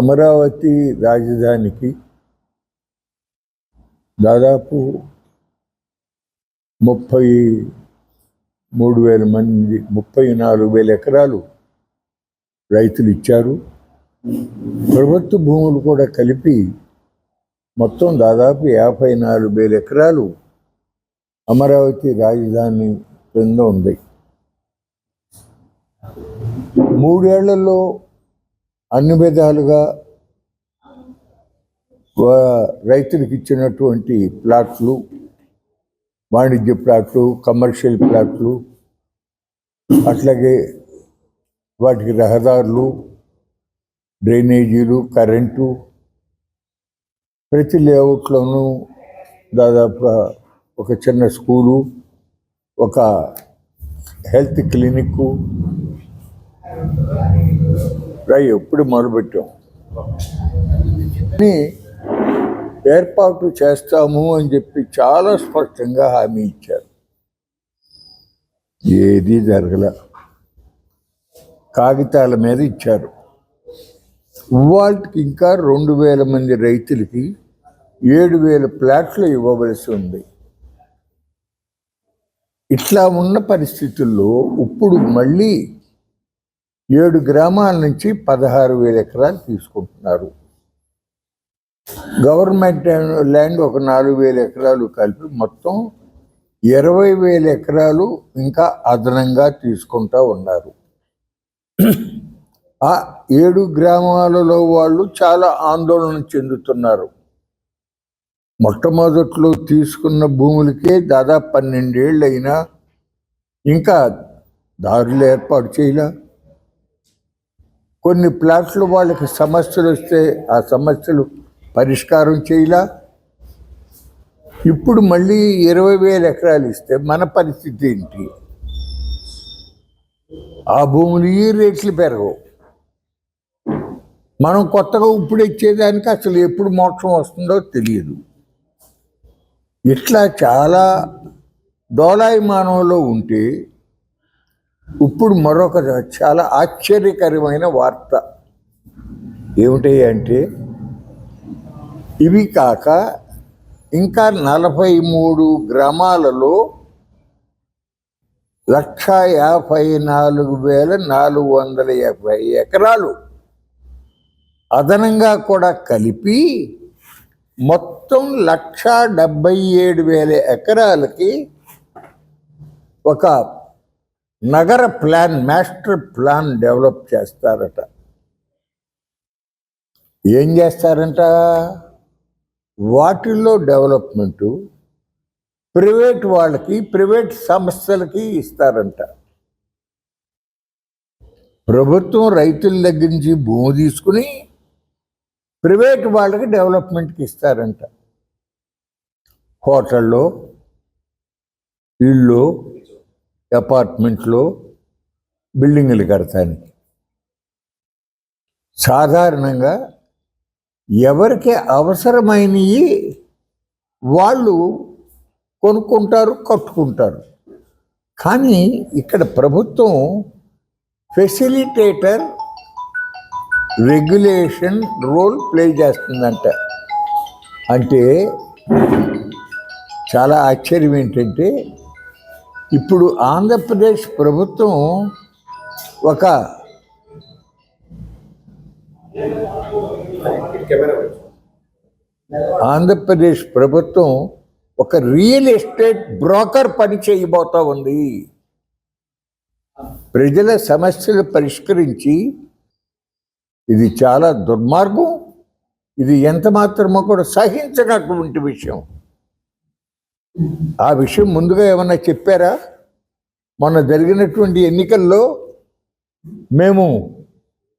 అమరావతి రాజధానికి దాదాపు ముప్పై మూడు వేల మంది ముప్పై నాలుగు వేల ఎకరాలు రైతులు ఇచ్చారు. ప్రభుత్వ భూములు కూడా కలిపి మొత్తం దాదాపు యాభై నాలుగు వేల ఎకరాలు అమరావతి రాజధాని క్రింద ఉంది. మూడేళ్ళలో అన్ని విధాలుగా వా- రైతులకు ఇచ్చినటువంటి ప్లాట్లు వాణిజ్య ప్లాట్లు కమర్షియల్ ప్లాట్లు అట్లాగే వాటికి రహదారులు డ్రైనేజీలు కరెంటు ప్రతి లేఅవుట్లోనూ దాదాపు ఒక చిన్న స్కూలు ఒక హెల్త్ క్లినిక్ ట్రై ఎప్పుడు మొదలుపెట్టాం ఏర్పాటు చేస్తాము అని చెప్పి చాలా స్పష్టంగా హామీ ఇచ్చారు. ఏది జరగల. కాగితాల మీద ఇచ్చారు. ఇవాళకి ఇంకా రెండు వేల మంది రైతులకి ఏడు వేల ప్లాట్లు ఇవ్వవలసి ఉంది. ఇట్లా ఉన్న పరిస్థితుల్లో ఇప్పుడు మళ్ళీ ఏడు గ్రామాల నుంచి పదహారు వేల ఎకరాలు తీసుకుంటున్నారు. గవర్నమెంట్ ల్యాండ్ ఒక నాలుగు వేల ఎకరాలు కలిపి మొత్తం ఇరవై వేల ఎకరాలు ఇంకా అదనంగా తీసుకుంటా ఉన్నారు. ఆ ఏడు గ్రామాలలో వాళ్ళు చాలా ఆందోళన చెందుతున్నారు. మొట్టమొదట్లో తీసుకున్న భూములకే దాదాపు పన్నెండేళ్ళు అయినా ఇంకా దారులు ఏర్పాటు చేయలే. కొన్ని ప్లాట్లు వాళ్ళకి సమస్యలు వస్తే ఆ సమస్యలు పరిష్కారం చేయలా? ఇప్పుడు మళ్ళీ ఇరవై వేల ఎకరాలు ఇస్తే మన పరిస్థితి ఏంటి? ఆ భూములు ఈ రేట్లు పెరగవు. మనం కొత్తగా ఇప్పుడు ఇచ్చేదానికి అసలు ఎప్పుడు మోక్షం వస్తుందో తెలియదు. ఇట్లా చాలా డోలాయమానంలో ఉంటే ఇప్పుడు మరొక చాలా ఆశ్చర్యకరమైన వార్త. ఏమిటంటే అంటే ఇవి కాక ఇంకా నలభై మూడు గ్రామాలలో లక్ష యాభై నాలుగు వేల నాలుగు వందల యాభై ఎకరాలు అదనంగా కూడా కలిపి మొత్తం లక్ష డెబ్బై ఏడు వేల ఎకరాలకి ఒక నగర ప్లాన్ మాస్టర్ ప్లాన్ డెవలప్ చేస్తారట. ఏం చేస్తారంట? వాటిల్లో డెవలప్మెంటు ప్రైవేట్ వాళ్ళకి ప్రైవేట్ సంస్థలకి ఇస్తారంట. ప్రభుత్వం రైతుల దగ్గర నుంచి భూమి తీసుకుని ప్రైవేట్ వాళ్ళకి డెవలప్మెంట్కి ఇస్తారంట. హోటల్లో ఇల్లు అపార్ట్మెంట్లో బిల్డింగులు కడతానికి. సాధారణంగా ఎవరికి అవసరమైనవి వాళ్ళు కొనుక్కుంటారు కట్టుకుంటారు. కానీ ఇక్కడ ప్రభుత్వం ఫెసిలిటేటర్ రెగ్యులేషన్ రోల్ ప్లే చేస్తుందంట. అంటే చాలా ఆశ్చర్యం ఏంటంటే ఇప్పుడు ఆంధ్రప్రదేశ్ ప్రభుత్వం ఒక ఆంధ్రప్రదేశ్ ప్రభుత్వం ఒక రియల్ ఎస్టేట్ బ్రోకర్ పని చేయబోతా ఉంది. ప్రజల సమస్యలు పరిష్కరించి ఇది చాలా దుర్మార్గం. ఇది ఎంత మాత్రమో కూడా సహించనటువంటి విషయం. ఆ విషయం ముందుగా ఏమన్నా చెప్పారా? మొన్న జరిగినటువంటి ఎన్నికల్లో మేము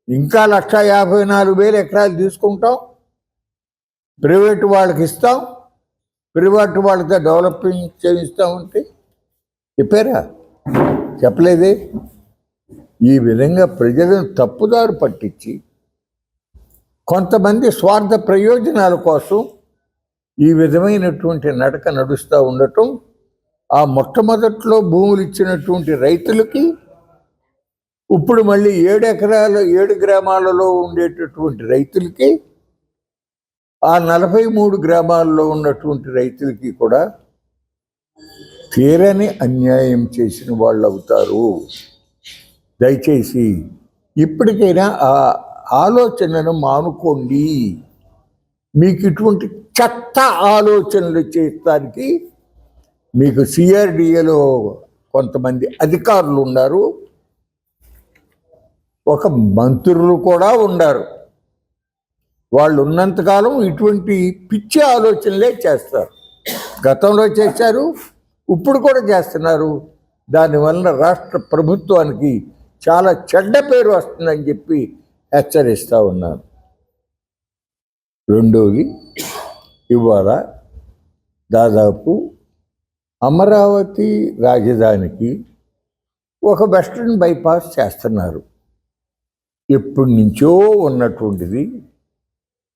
ఇంకా లక్ష యాభై నాలుగు వేల ఎకరాలు తీసుకుంటాం. ప్రైవేట్ వాళ్ళకి ఇస్తాం. ప్రైవేట్ వాళ్ళతో డెవలపింగ్ చేయిస్తామంటే చెప్పారా? చెప్పలేదే. ఈ విధంగా ప్రజలను తప్పుదారు పట్టించి కొంతమంది స్వార్థ ప్రయోజనాల కోసం ఈ విధమైనటువంటి నడక నడుస్తూ ఉండటం ఆ మొట్టమొదట్లో భూములు ఇచ్చినటువంటి రైతులకి ఇప్పుడు మళ్ళీ ఏడు ఎకరాల ఏడు గ్రామాలలో ఉండేటటువంటి రైతులకి ఆ నలభై మూడు గ్రామాల్లో ఉన్నటువంటి రైతులకి కూడా తీరని అన్యాయం చేసిన వాళ్ళు అవుతారు దయచేసి ఇప్పటికైనా ఆ ఆలోచనను మానుకోండి. మీకు ఇటువంటి చెత్త ఆలోచనలు చేయడానికి మీకు సిఆర్డిఏలో కొంతమంది అధికారులు ఉన్నారు. ఒక మంత్రులు కూడా ఉన్నారు. వాళ్ళు ఉన్నంతకాలం ఇటువంటి పిచ్చి ఆలోచనలే చేస్తారు. గతంలో చేశారు ఇప్పుడు కూడా చేస్తున్నారు. దానివల్ల రాష్ట్ర ప్రభుత్వానికి చాలా చెడ్డ పేరు వస్తుందని చెప్పి హెచ్చరిస్తూ ఉన్నాను. రెండోది ఇవాళ దాదాపు అమరావతి రాజధానికి ఒక వెస్ట్రన్ బైపాస్ చేస్తున్నారు. ఎప్పటి నుంచో ఉన్నటువంటిది.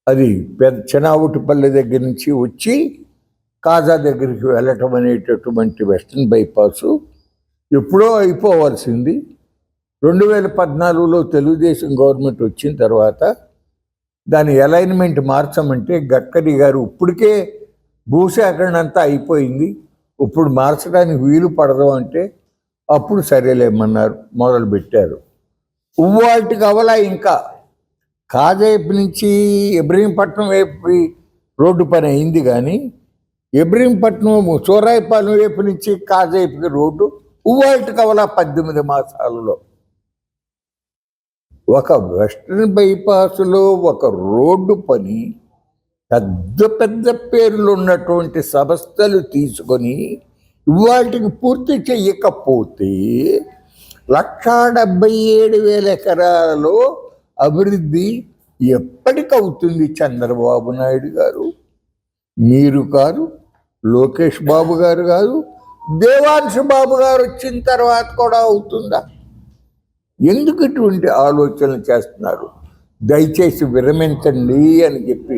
అది పెద్ద చినావుటిపల్లి దగ్గర నుంచి వచ్చి కాజా దగ్గరికి వెళ్ళటం అనేటటువంటి వెస్ట్రన్ బైపాసు ఎప్పుడో అయిపోవాల్సింది. రెండు వేల పద్నాలుగులో తెలుగుదేశం గవర్నమెంట్ వచ్చిన తర్వాత దాని అలైన్మెంట్ మార్చమంటే గడ్కరీ గారు ఇప్పటికే భూసేకరణ అంతా అయిపోయింది. ఇప్పుడు మార్చడానికి వీలు పడదు అంటే అప్పుడు సరేలేమన్నారు మొదలు పెట్టారు. ఉవ్వాటి అవలా ఇంకా కాజేపు నుంచి ఇబ్రహీంపట్నం వైపు రోడ్డు పని అయింది కానీ ఇబ్రహీంపట్నం చోరాయిపాలెం వైపు నుంచి కాజేపుకి రోడ్డు ఉవ్వాటి కవల పద్దెనిమిది మాసాలలో. ఒక వెస్ట్రన్ బైపాస్లో ఒక రోడ్డు పని పెద్ద పెద్ద పేర్లు ఉన్నటువంటి సంస్థలు తీసుకొని వాటికి పూర్తి చెయ్యకపోతే లక్షా డెబ్బై ఏడు వేల ఎకరాలలో అభివృద్ధి ఎప్పటికవుతుంది చంద్రబాబు నాయుడు గారు? మీరు కాదు లోకేష్ బాబు గారు కాదు దేవాంశు బాబు గారు వచ్చిన తర్వాత కూడా అవుతుందా? ఎందుకు ఇటువంటి ఆలోచనలు చేస్తున్నారు? దయచేసి విరమించండి అని చెప్పి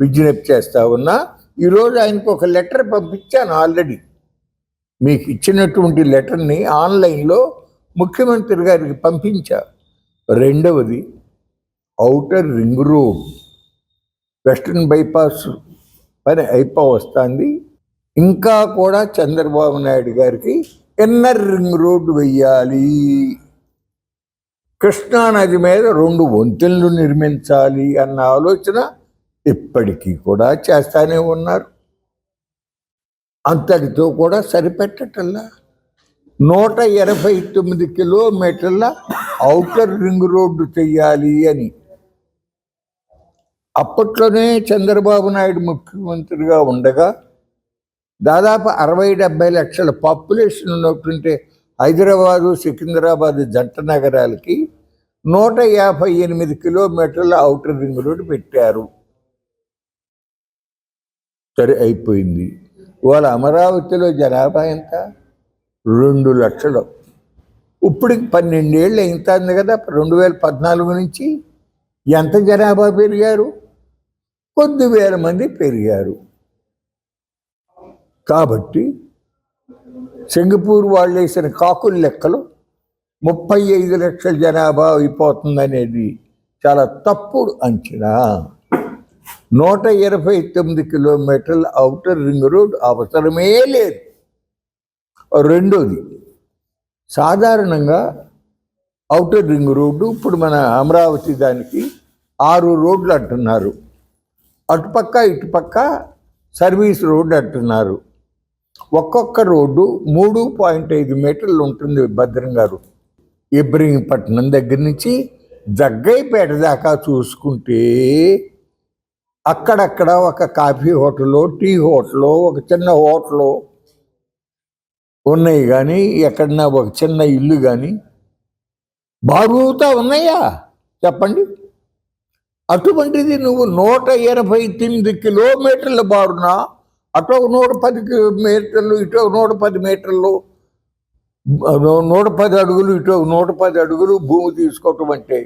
విజ్ఞప్తి చేస్తా ఉన్నా. ఈరోజు ఆయనకు ఒక లెటర్ పంపించాను ఆల్రెడీ. మీకు ఇచ్చినటువంటి లెటర్ని ఆన్లైన్లో ముఖ్యమంత్రి గారికి పంపించా. రెండవది outer ring road western bypass పని అయిపో వస్తుంది ఇంకా కూడా చంద్రబాబు నాయుడు గారికి ఇన్నర్ రింగ్ రోడ్డు వెయ్యాలి. కృష్ణానది మీద రెండు వంతెనలు నిర్మించాలి అన్న ఆలోచన ఇప్పటికీ కూడా చేస్తానే ఉన్నారు. అంతటితో కూడా సరిపెట్టటల్లా నూట ఎనభై తొమ్మిది కిలోమీటర్ల ఔటర్ రింగ్ రోడ్డు చెయ్యాలి అని. అప్పట్లోనే చంద్రబాబు నాయుడు ముఖ్యమంత్రిగా ఉండగా దాదాపు అరవై డెబ్బై లక్షల పాపులేషన్ ఉన్నటువంటి హైదరాబాదు సికింద్రాబాద్ జంట నగరాలకి నూట యాభై ఎనిమిది కిలోమీటర్ల ఔటర్ రింగ్ రోడ్డు పెట్టారు. సరే అయిపోయింది. వాళ్ళ అమరావతిలో జనాభా ఎంత? రెండు లక్షలు. ఇప్పటికి పన్నెండేళ్ళు అవుతుంది కదా రెండు వేల పద్నాలుగు నుంచి ఎంత జనాభా పెరిగారు? కొద్ది వేల మంది పెరిగారు. కాబట్టి సింగపూర్ వాళ్ళు వేసిన కాకుల లెక్కలు ముప్పై ఐదు లక్షల జనాభా అయిపోతుందనేది చాలా తప్పుడు అంచనా. నూట ఇరవై తొమ్మిది కిలోమీటర్ల అవుటర్ రింగ్ రోడ్ అవసరమే లేదు. రెండోది సాధారణంగా అవుటర్ రింగ్ రోడ్డు ఇప్పుడు మన అమరావతి దానికి ఆరు రోడ్లు అంటున్నారు. అటుపక్క ఇటుపక్క సర్వీస్ రోడ్డు అంటున్నారు. ఒక్కొక్క రోడ్డు మూడు పాయింట్ ఐదు మీటర్లు ఉంటుంది భద్రం గారు. ఇబ్రహీంపట్నం దగ్గర నుంచి జగ్గైపేట దాకా చూసుకుంటే అక్కడక్కడ ఒక కాఫీ హోటల్లో టీ హోటల్లో ఒక చిన్న హోటలు ఉన్నాయి కానీ ఎక్కడన్నా ఒక చిన్న ఇల్లు కానీ బాగుతా ఉన్నాయా? చెప్పండి. అటువంటిది నువ్వు నూట ఎనభై తొమ్మిది కిలోమీటర్ల బారున? అటు నూట పది మీటర్లు ఇటు నూట పది మీటర్లు నూట పది అడుగులు ఇటు నూట పది అడుగులు భూమి తీసుకోవటం అంటే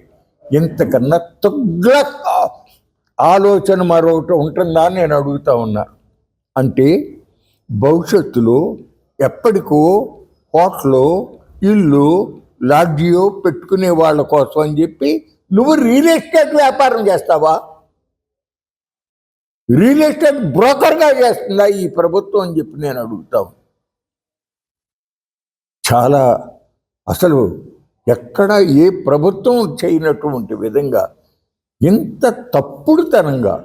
ఇంతకన్నా తగ్గ ఆలోచన మరొకటి ఉంటుందా అని నేను అడుగుతా ఉన్నా. అంటే భవిష్యత్తులో ఎప్పటికో హోటలు ఇల్లు లాడ్జియో పెట్టుకునే వాళ్ళ కోసం అని చెప్పి నువ్వు రియల్ ఎస్టేట్ వ్యాపారం చేస్తావా? రియల్ ఎస్టేట్ బ్రోకర్గా చేస్తుందా ఈ ప్రభుత్వం అని చెప్పి నేను అడుగుతాను చాలా అసలు ఎక్కడ ఏ ప్రభుత్వం చేయనటువంటి విధంగా ఇంత తప్పుడుతనంగా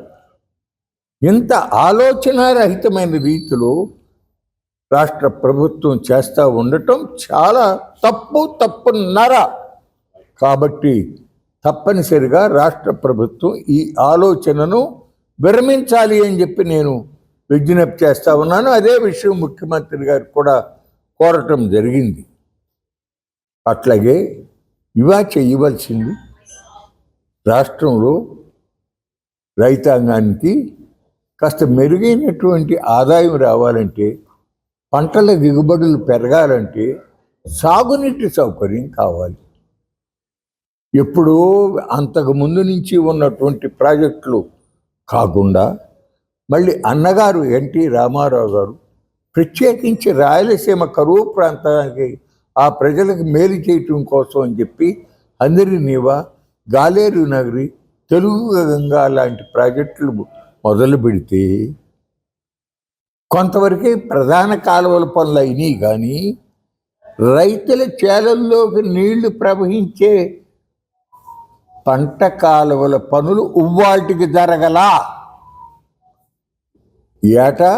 ఇంత ఆలోచనారహితమైన రీతిలో రాష్ట్ర ప్రభుత్వం చేస్తూ ఉండటం చాలా తప్పు తప్పున్నర. కాబట్టి తప్పనిసరిగా రాష్ట్ర ప్రభుత్వం ఈ ఆలోచనను విరమించాలి అని చెప్పి నేను విజ్ఞప్తి చేస్తా ఉన్నాను. అదే విషయం ముఖ్యమంత్రి గారు కూడా కోరటం జరిగింది. అట్లాగే ఇవా చేయవలసింది రాష్ట్రంలో రైతాంగానికి కాస్త మెరుగైనటువంటి ఆదాయం రావాలంటే పంటల దిగుబడులు పెరగాలంటే సాగునీటి సౌకర్యం కావాలి. ఎప్పుడో అంతకు ముందు నుంచి ఉన్నటువంటి ప్రాజెక్టులు కాకుండా మళ్ళీ అన్నగారు ఎన్టీ రామారావు గారు ప్రత్యేకించి రాయలసీమ కరువు ప్రాంతానికి ఆ ప్రజలకు మేలు చేయటం కోసం అని చెప్పి అందరి నీవా గాలేరు నగరి తెలుగు గంగా లాంటి ప్రాజెక్టులు మొదలు పెడితే కొంతవరకే ప్రధాన కాలువల పనులు అయినాయి కానీ రైతుల చేలల్లోకి నీళ్ళు ప్రవహించే పంట కాలువల పనులు ఉవ్వాటికి జరగలా. ఏటా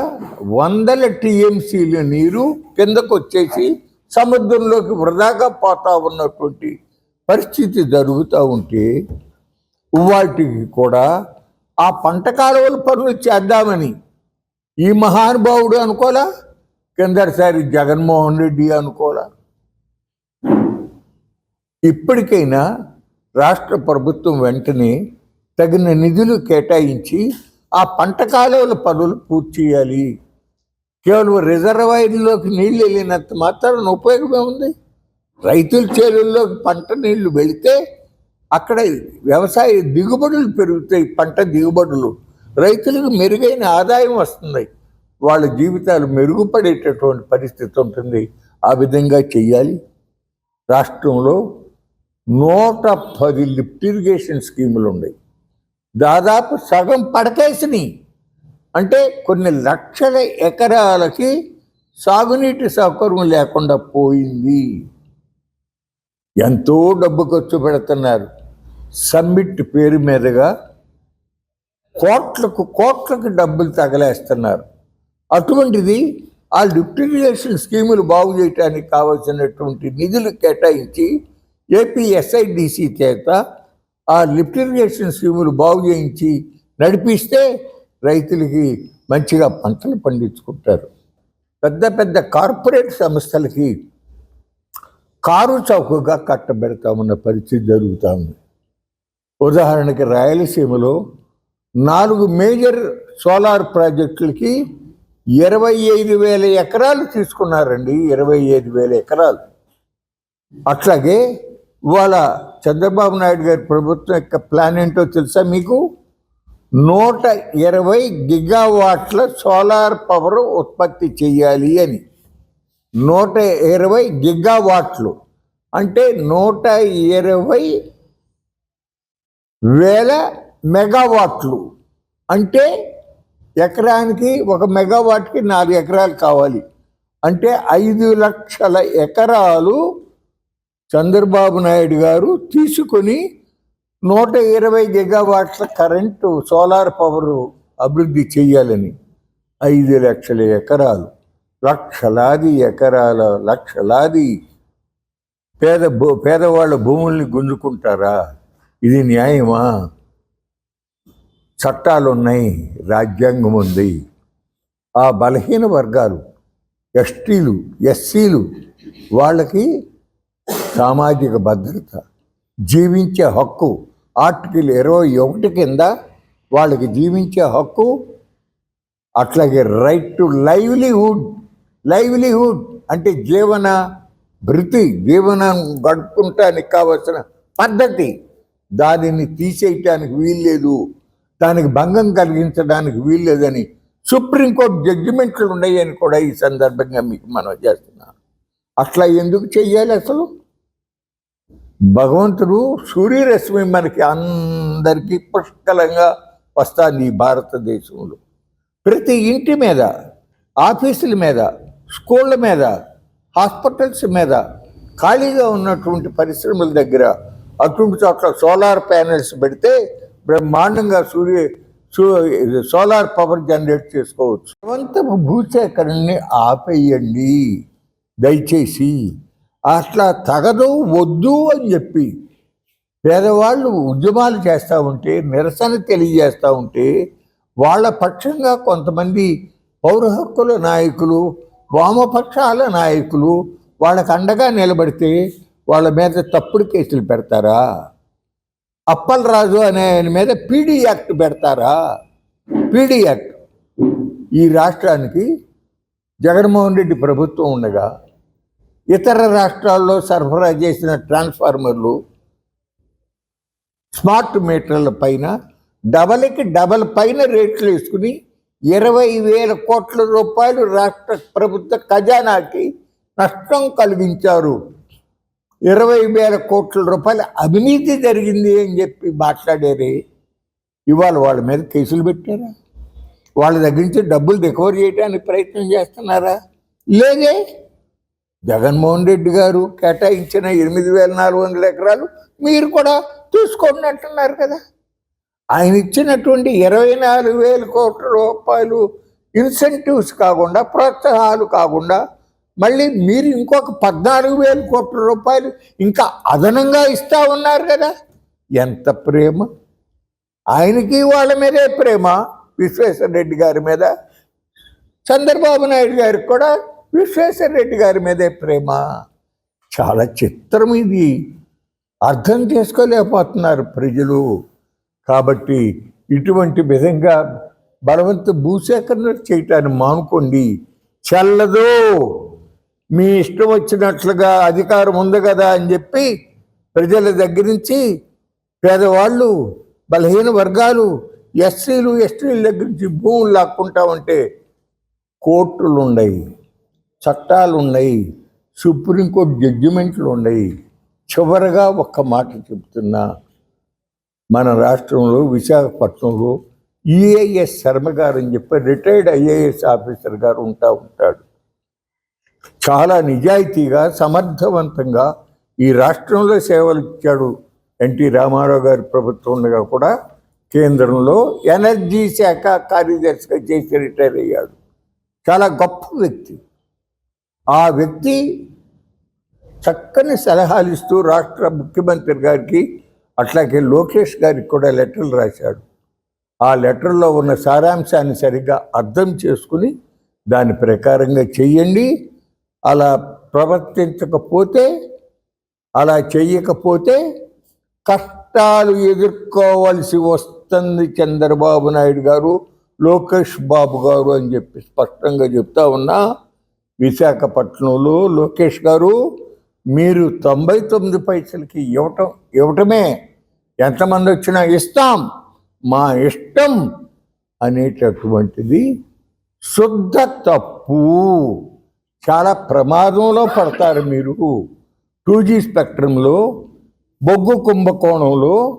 వందల టీఎంసీల నీరు కిందకు వచ్చేసి సముద్రంలోకి వృధాగా పోతా ఉన్నటువంటి పరిస్థితి జరుగుతూ ఉంటే ఉవ్వాటికి కూడా ఆ పంట కాలువల పనులు చేద్దామని ఈ మహానుభావుడు అనుకోలా కిందటిసారి జగన్మోహన్ రెడ్డి అనుకోలా ఇప్పటికైనా రాష్ట్ర ప్రభుత్వం వెంటనే తగిన నిధులు కేటాయించి ఆ పంట కాలువల పనులు పూర్తి చేయాలి. కేవలం రిజర్వాయర్లోకి నీళ్ళు వెళ్ళినంత మాత్రం ఉపయోగమే ఉంది. రైతుల చేతుల్లోకి పంట నీళ్ళు వెళితే అక్కడ వ్యవసాయ దిగుబడులు పెరుగుతాయి పంట దిగుబడులు. రైతులకు మెరుగైన ఆదాయం వస్తుంది. వాళ్ళ జీవితాలు మెరుగుపడేటటువంటి పరిస్థితి ఉంటుంది. ఆ విధంగా చెయ్యాలి. రాష్ట్రంలో నూట పది లిఫ్ట్ ఇరిగేషన్ స్కీములు ఉన్నాయి దాదాపు సగం పడకేసినాయి. అంటే కొన్ని లక్షల ఎకరాలకి సాగునీటి సౌకర్యం లేకుండా పోయింది. ఎంతో డబ్బు ఖర్చు పెడుతున్నారు. సమ్మిట్ పేరు మీదుగా కోట్లకు కోట్లకు డబ్బులు తగలేస్తున్నారు. అటువంటిది ఆ లిఫ్ట్ ఇరిగేషన్ స్కీములు బాగు చేయడానికి కావాల్సినటువంటి నిధులు కేటాయించి ఏపీ ఎస్ఐడిసి చేత ఆ లిఫ్ట్ ఇరిగేషన్ స్కీములు బాగు చేయించి నడిపిస్తే రైతులకి మంచిగా పంటలు పండించుకుంటారు. పెద్ద పెద్ద కార్పొరేట్ సంస్థలకి కారు చౌకగా కట్టబెడతామన్న పరిస్థితి జరుగుతూ ఉంది. ఉదాహరణకి రాయలసీమలో నాలుగు మేజర్ సోలార్ ప్రాజెక్టులకి ఇరవై ఐదు వేల ఎకరాలు తీసుకున్నారండి ఇరవై ఐదు వేల ఎకరాలు. అట్లాగే ఇవాళ చంద్రబాబు నాయుడు గారి ప్రభుత్వం యొక్క ప్లాన్ ఏంటో తెలుసా మీకు? నూట ఇరవై గిగావాట్ల సోలార్ పవర్ ఉత్పత్తి చేయాలి అని. నూట ఇరవై గిగావాట్లు. అంటే నూట ఇరవై వేల మెగావాట్లు. అంటే ఎకరానికి ఒక మెగావాట్కి నాలుగు ఎకరాలు కావాలి. అంటే ఐదు లక్షల ఎకరాలు చంద్రబాబు నాయుడు గారు తీసుకొని నూట ఇరవై గిగావాట్ల కరెంటు సోలార్ పవర్ అభివృద్ధి చేయాలని ఐదు లక్షల ఎకరాలు లక్షలాది ఎకరాల లక్షలాది పేద భూ పేదవాళ్ళ భూముల్ని గుంజుకుంటారా? ఇది న్యాయమా? చట్టాలు ఉన్నాయి రాజ్యాంగం ఉంది. ఆ బలహీన వర్గాలు ఎస్టీలు ఎస్సీలు వాళ్ళకి సామాజిక భద్రత జీవించే హక్కు ఆర్టికల్ ఇరవై ఒకటి కింద వాళ్ళకి జీవించే హక్కు అట్లాగే రైట్ టు లైవ్లీహుడ్ లైవ్లీహుడ్ అంటే జీవన భృతి జీవనం గడుపుకుంటానికి కావలసిన పద్ధతి. దానిని తీసేయటానికి వీల్లేదు. దానికి భంగం కలిగించడానికి వీల్లేదని సుప్రీంకోర్టు జడ్జిమెంట్లు ఉన్నాయని కూడా ఈ సందర్భంగా మీకు మనం చేస్తున్నాను. అట్లా ఎందుకు చెయ్యాలి అసలు? భగవంతుడు సూర్యరశ్మి మనకి అందరికీ పుష్కలంగా వస్తుంది ఈ భారతదేశంలో. ప్రతి ఇంటి మీద ఆఫీసుల మీద స్కూళ్ళ మీద హాస్పిటల్స్ మీద ఖాళీగా ఉన్నటువంటి పరిశ్రమల దగ్గర అటువంటి చోట్ల సోలార్ ప్యానెల్స్ పెడితే బ్రహ్మాండంగా సూర్య సోలార్ పవర్ జనరేట్ చేసుకోవచ్చు. భగవంతపు భూసేకరణని ఆపేయండి. దయచేసి అట్లా తగదు వద్దు అని చెప్పి పేదవాళ్ళు ఉద్యమాలు చేస్తూ ఉంటే నిరసన తెలియజేస్తూ ఉంటే వాళ్ళ పక్షంగా కొంతమంది పౌర హక్కుల నాయకులు వామపక్షాల నాయకులు వాళ్ళకు అండగా నిలబడితే వాళ్ళ మీద తప్పుడు కేసులు పెడతారా? అప్పలరాజు అనే ఆయన మీద పీడీ యాక్ట్ పెడతారా? PD act. ఈ రాష్ట్రానికి జగన్మోహన్ రెడ్డి ప్రభుత్వం ఉండగా ఇతర రాష్ట్రాల్లో సరఫరా చేసిన ట్రాన్స్ఫార్మర్లు స్మార్ట్ మీటర్ల పైన డబల్కి డబల్ పైన రేట్లు వేసుకుని ఇరవై వేల కోట్ల రూపాయలు రాష్ట్ర ప్రభుత్వ ఖజానాకి నష్టం కలిగించారు. ఇరవై వేల కోట్ల రూపాయల అవినీతి జరిగింది అని చెప్పి మాట్లాడారే. ఇవాళ వాళ్ళ మీద కేసులు పెట్టారా? వాళ్ళ దగ్గర నుంచి డబ్బులు రికవర్ చేయడానికి ప్రయత్నం చేస్తున్నారా? లేదే? జగన్మోహన్ రెడ్డి గారు కేటాయించిన ఎనిమిది వేల నాలుగు వందల ఎకరాలు మీరు కూడా తీసుకోండి అంటున్నారు కదా. ఆయన ఇచ్చినటువంటి ఇరవై నాలుగు వేల కోట్ల రూపాయలు ఇన్సెంటివ్స్ కాకుండా ప్రోత్సాహాలు కాకుండా మళ్ళీ మీరు ఇంకొక పద్నాలుగు వేల కోట్ల రూపాయలు ఇంకా అదనంగా ఇస్తూ ఉన్నారు కదా. ఎంత ప్రేమ. ఆయనకి వాళ్ళ మీదే ప్రేమ విశ్వేశ్వర రెడ్డి గారి మీద. చంద్రబాబు నాయుడు గారికి కూడా విశ్వేశ్వర రెడ్డి గారి మీదే ప్రేమ. చాలా చిత్రం ఇది. అర్థం చేసుకోలేకపోతున్నారు ప్రజలు. కాబట్టి ఇటువంటి విధంగా బలవంత భూసేకరణ చేయటాన్ని మానుకోండి. చల్లదు. మీ ఇష్టం వచ్చినట్లుగా అధికారం ఉంది కదా అని చెప్పి ప్రజల దగ్గర నుంచి పేదవాళ్ళు బలహీన వర్గాలు ఎస్సీలు ఎస్టీల దగ్గర నుంచి భూములు లాక్కుంటా ఉంటే కోర్టులు ఉన్నాయి చట్టాలు ఉన్నాయి సుప్రీంకోర్టు జడ్జిమెంట్లు ఉన్నాయి చివరగా ఒక్క మాట చెప్తున్నా. మన రాష్ట్రంలో విశాఖపట్నంలో ఈఐఎస్ శర్మ గారు అని చెప్పి రిటైర్డ్ ఐఏఎస్ ఆఫీసర్ గారు ఉంటా ఉంటాడు. చాలా నిజాయితీగా సమర్థవంతంగా ఈ రాష్ట్రంలో సేవలు ఇచ్చాడు ఎన్టీ రామారావు గారి ప్రభుత్వం ఉండగా కూడా కేంద్రంలో ఎనర్జీ శాఖ కార్యదర్శిగా చేసి రిటైర్ అయ్యాడు. చాలా గొప్ప వ్యక్తి. ఆ వ్యక్తి చక్కని సలహాలు ఇస్తూ రాష్ట్ర ముఖ్యమంత్రి గారికి అట్లాగే లోకేష్ గారికి కూడా లెటర్లు రాశాడు. ఆ లెటర్లో ఉన్న సారాంశాన్ని సరిగ్గా అర్థం చేసుకుని దాని ప్రకారంగా చెయ్యండి. అలా ప్రవర్తించకపోతే అలా చెయ్యకపోతే కష్టాలు ఎదుర్కోవాల్సి వస్తుంది చంద్రబాబు నాయుడు గారు లోకేష్ బాబు గారు అని చెప్పి స్పష్టంగా చెప్తా ఉన్నా విశాఖపట్నంలో లోకేష్ గారు మీరు తొంభై తొమ్మిది పైసలకి ఇవ్వటం ఇవ్వటమే. ఎంతమంది వచ్చినా ఇస్తాం మా ఇష్టం అనేటటువంటిది శుద్ధ తప్పు. చాలా ప్రమాదంలో పడతారు మీరు. టూ జీ స్పెక్ట్రంలో బొగ్గు కుంభకోణంలో